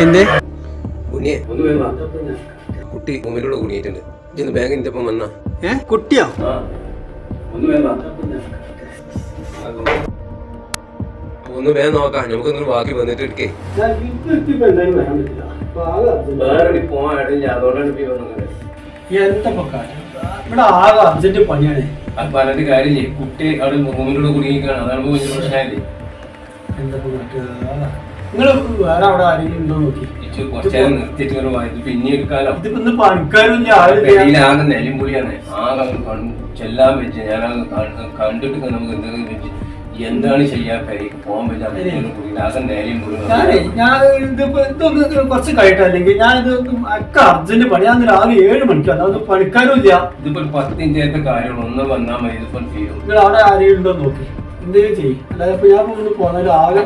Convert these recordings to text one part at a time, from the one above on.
എന്തേ? കുട്ടി മുമ്പിലൂടെ കുണിയിട്ടുണ്ട് ഇന്ന് ബാങ്കിന്റെ ഒപ്പം വന്നാ. ഏ? കുട്ടിയോ? ഒന്ന് വേഗം നോക്കാം. നമുക്കൊന്നും ബാക്കി വന്നിട്ട് എടുക്കേ. എന്താ കാര്യം? ഇവിടെ ആകെ അർജന്റ് പണിയാണ്. പറഞ്ഞിട്ട് കാര്യമില്ലേ? കുട്ടി അവിടെ മുമ്പിലൂടെ കുടുങ്ങിക്കാണ് അതാണ് വലിയ പ്രശ്നമായില്ലേ എന്താ നിങ്ങൾ വേറെ? അവിടെ ആരെങ്കിലും ഉണ്ടോ നോക്കി. ഇച്ചു കുറച്ചേരം നിർത്തിയിട്ട് ഇങ്ങനെ വായിച്ചു പിന്നെ എടുക്കാലോ. ഇതിപ്പോ ഇന്ന് പണിക്കാരും. പെരിയിലാകെ നെലിമ്പുളിയാണ് ആകെ ചെല്ലാൻ വെച്ച് ഞാനത് കണ്ടിട്ട് നമുക്ക് എന്തെങ്കിലും വെച്ച് എന്താണ് ചെയ്യാൻ പോകാൻ ഞാനേ ഞാൻ ഇതിപ്പോ ഇതൊന്ന് കുറച്ച് കഴിയട്ടെ അല്ലെങ്കിൽ ഞാൻ ഇത് ഒക്കെ അർജന്റ് പണി. ഞാൻ രാവിലെ ഏഴ് മണിക്ക് അത് പണിക്കാരും ഇല്ല. ഇതിപ്പോ പത്തിഞ്ചത്തെ കാര്യമുള്ളൂ. ഒന്ന് വന്നാൽ മതി. ഇതിപ്പോ ചെയ്യും നിങ്ങൾ അവിടെ ആരെങ്കിലും ഉണ്ടോ നോക്കി. എന്തെങ്കിലും ചെയ്യും. അല്ലാതെ ഇപ്പൊ ഞാൻ ഒന്ന് പോന്നാലും ആകെ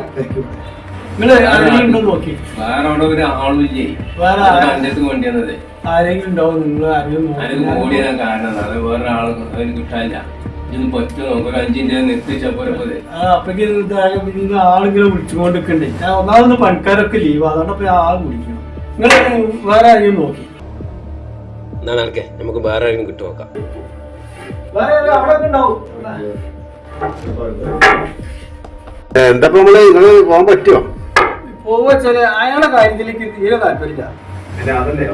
നിങ്ങൾ ആരെങ്കിലും ഉണ്ടോ നോക്കി. വേറെ അവിടെ ഒരു ആളില്ലേ വേറെ? അന്റത്ത് കൊണ്ടുവന്നത്. ആരെങ്കിലും ഉണ്ടാവും നിങ്ങൾ ആരെങ്കിലും കാരണം അത് വേറെ ആൾ കിട്ടാനില്ല. ഇതൊന്നും പറ്റുമോ നമുക്ക് ഒരു അഞ്ചിന്റെ നിർത്തിച്ചാ പോരെ പോലെ ആ അപ്പൊക്ക് ഇതാകെ പിന്നെ ആളിങ്ങനെ വിളിച്ചുകൊണ്ടിരിക്കണ്ടേ. ഞാൻ ഒന്നാമത് പണിക്കാരൊക്കെ ലീവ് അതുകൊണ്ട് ആൾ വിളിക്കണം. നിങ്ങൾ വേറെ ആരെയും നോക്കി. എന്നാ നടക്കേ നമുക്ക് വേറെ ആരെയും കിട്ടു നോക്കാം. എന്താ നമ്മൾ നിങ്ങൾ പോകാൻ പറ്റുമോ പോവച്ചാൽ അയാളുടെ കാര്യത്തിലേക്ക് തീരെ താല്പര്യമില്ല. അതല്ലേ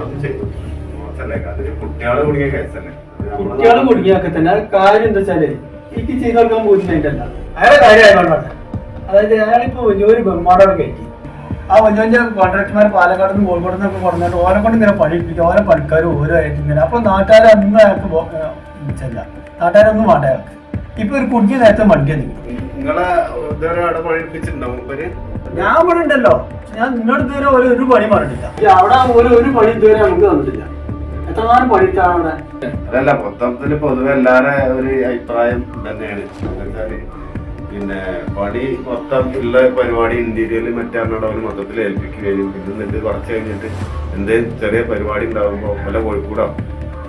അതൊരു കുട്ടികളെ കുടുങ്ങിയ കുട്ടികളെ കുടുങ്ങിയൊക്കെ തന്നെ. അത് കാര്യം എന്താ വെച്ചാൽ എനിക്ക് ചെയ്ത് കൊടുക്കാൻ പോയിട്ടില്ല അയാളെ കാര്യം ആയതുകൊണ്ടാണ് അതായത് അയാളിപ്പോ വലിയൊരു ബഹുമാനോടെ കയറ്റി. ആ വലിയ കോൺട്രാക്ടർമാർ പാലക്കാട് നിന്ന് കോഴിക്കോട് നിന്നൊക്കെ കൊടുത്തിട്ട് ഓരോ കൊണ്ട് ഇങ്ങനെ പണിയിപ്പിക്കും ഓരോ പണിക്കാരും ഓരോ ആയിട്ട് ഇങ്ങനെ. അപ്പൊ നാട്ടുകാരെ അന്ന് അയാൾക്ക് ചെല്ല നാട്ടുകാരൊന്നും വേണ്ട അയാൾക്ക്. ഇപ്പൊ ഒരു കുടുങ്ങിയ നേരത്തെ നിങ്ങളെ ഞാൻ ഇവിടെ ഉണ്ടല്ലോ. ഞാൻ നിങ്ങളുടെ ഇതുവരെ ഒരു പണി പറഞ്ഞിട്ടില്ല. അവിടെ ഒരു ഒരു പണി ഇതുവരെ നമുക്ക് തന്നിട്ടില്ല. എത്രമാനം പണിയിട്ടാണ് അവിടെ അതല്ല മൊത്തത്തിൽ പൊതുവെ എല്ലാരെ ഒരു അഭിപ്രായം തന്നെയാണ് പിന്നെ പണി മൊത്തം ഉള്ള പരിപാടി ഇന്റീരിയറിൽ മറ്റാരുടെ മൊത്തത്തിൽ ഏൽപ്പിക്കുകയും പിന്നെ എന്നിട്ട് കുറച്ച് കഴിഞ്ഞിട്ട് എന്തേലും ചെറിയ പരിപാടി ഉണ്ടാകുമ്പോ പല കോഴിക്കൂടോ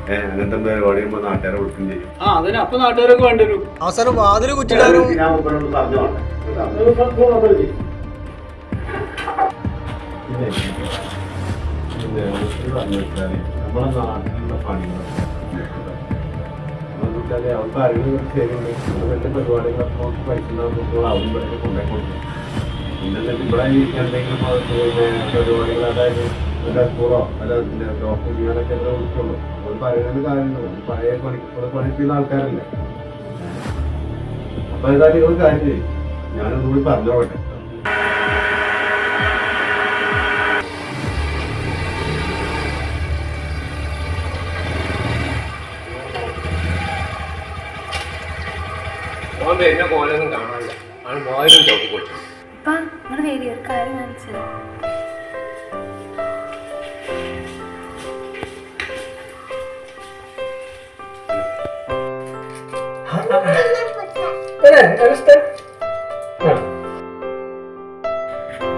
അങ്ങനത്തെ പരിപാടി നാട്ടുകാരെ വിളിക്കുകയും ചെയ്യും അവസാനം കുറ്റിടാനും പറഞ്ഞു നമ്മളെ നാട്ടിലുള്ള പണികളൊക്കെ ശരിയുണ്ട് നമ്മൾ വലിയ പരിപാടികളൊക്കെ പൈസ ഉണ്ടാകുമ്പോൾ അവരും ഇവിടെ കൊണ്ടുപോയി എന്നിട്ട് ഇവിടെ എന്തെങ്കിലും പരിപാടികൾ അതായത് അക്കൂറോ അല്ല ഡോക്ടർ ചെയ്യാനൊക്കെ ഇവിടെ വിളിക്കുള്ളൂ. അത് പറയുന്നത് പഴയ പണി ഇവിടെ പണിക്കുന്ന ആൾക്കാരല്ലേ. അപ്പൊ ഏതായാലും ഒരു കാര്യം ചെയ്യും. ഞാനൊന്നുകൂടി പറഞ്ഞോട്ടെ ഓൻ വരുന്ന കോലൊന്നും കാണാനില്ല. ആണ് പോയാലും ചോക്കിക്കൊടുത്തു അപ്പാ നിങ്ങൾ വേരി ഒരു കാര്യം കാണിച്ചത്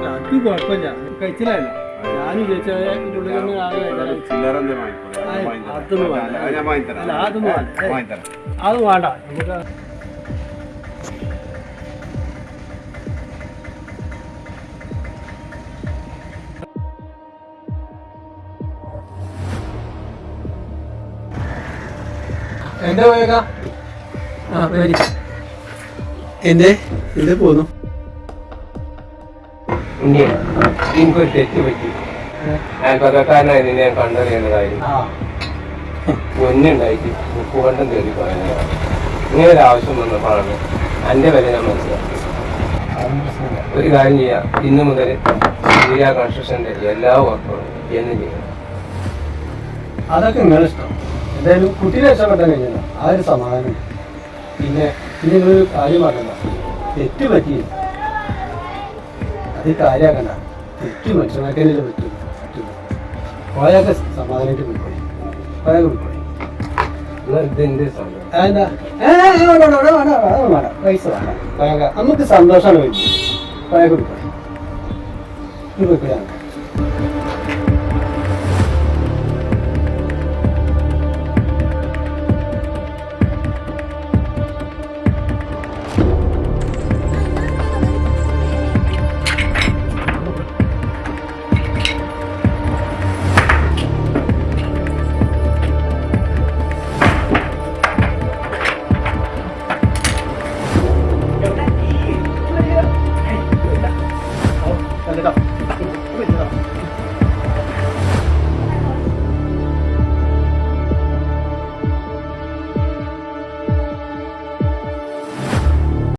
അത് കുഴപ്പമില്ല. കഴിച്ചില്ലല്ലോ ഞാൻ എന്തേ വാങ്ങിക്കോളൂ. ഞാൻ ആയി, വാങ്ങിത്തരാം. അതൊന്നും വേണ്ട. അത് വേണ്ട. നമുക്ക് എന്റെ പോയേക്ക ആ വരി. എന്റെ ഇത് പോന്നു എനിക്കൊരു തെറ്റ് പറ്റി. ഞാൻ കണ്ടറിയേണ്ടതായിരുന്നു ആ. മുന്നുണ്ടായിട്ട് മുക്കുകൊണ്ടും കയറി പോയത് ഇങ്ങനെ ഒരു ആവശ്യം വന്നപ്പോഴാണ് എന്റെ വില ഞാൻ മനസ്സിലാക്കി ഒരു കാര്യം ചെയ്യാം. ഇന്ന് മുതൽ സൂര്യ കൺസ്ട്രക്ഷന്റെ എല്ലാ വർക്കുകളും എന്ന് ചെയ്യണം. അതൊക്കെ നിങ്ങളുടെ ഇഷ്ടം. എന്തായാലും കുട്ടീനെ രക്ഷപ്പെട്ടാൻ കഴിഞ്ഞു ആ ഒരു സമാധാനം. പിന്നെ പിന്നെ നിങ്ങളൊരു കാര്യം പറയണ്ട തെറ്റ് പറ്റി അത് കാര്യമാക്കണ്ട തെറ്റ് മനുഷ്യനാക്കാനല്ലേ പറ്റും. പോയൊക്കെ സമാധാനമായിട്ട് പോയിക്കോളി. പോയൊക്കെ പോയൊക്കെ നമുക്ക് സന്തോഷമാണ് പോയൊക്കെ പോയിക്കോളി. പോയിക്കോളി 不会跌